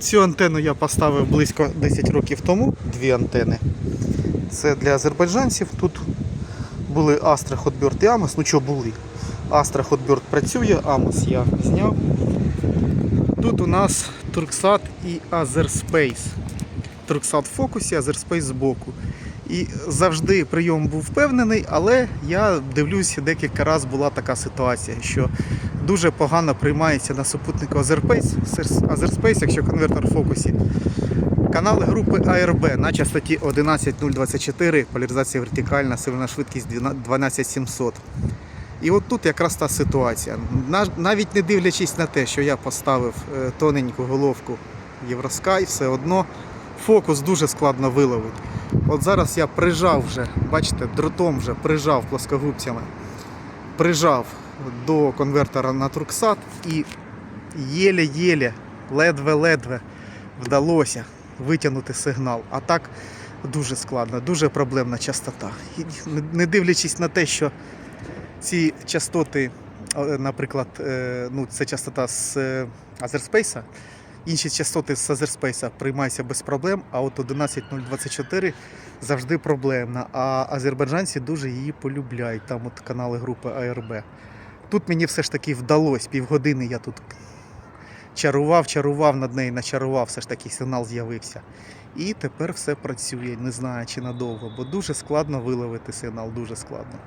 Цю антенну я поставив близько 10 років тому, дві антени. Це для азербайджанців. Тут були Astra Hotbird і Amos. Ну що були? Astra Hotbird працює, Amos я зняв. Тут у нас Turksat і Azerspace. Turksat в фокусі, Azerspace збоку. І завжди прийом був впевнений, але я дивлюся, декілька разів була така ситуація, що дуже погано приймається на супутнику Azerspace, Azerspace, якщо конвертер в фокусі. Канали групи ARB на частоті 11024, поляризація вертикальна, сильна швидкість 12700. І от тут якраз та ситуація. Навіть не дивлячись на те, що я поставив е, тоненьку головку Євроскай, все одно фокус дуже складно виловити. От зараз я прижав вже, бачите, дротом вже прижав плоскогубцями, прижав до конвертера на Турксат і єле-єле, ледве-ледве вдалося витягнути сигнал. А так дуже складно, дуже проблемна частота. І не- не дивлячись на те, що ці частоти, е, наприклад, е, ну, це частота з е, Азерспейса, інші частоти з Азерспейса приймаються без проблем, а от 11024 завжди проблемна. А азербайджанці дуже її полюбляють. Там от канали групи АРБ. Тут мені все ж таки вдалося, півгодини я тут чарував, чарував над нею, начарував, все ж таки сигнал з'явився. І тепер все працює, не знаю чи надовго, бо дуже складно виловити сигнал, дуже складно.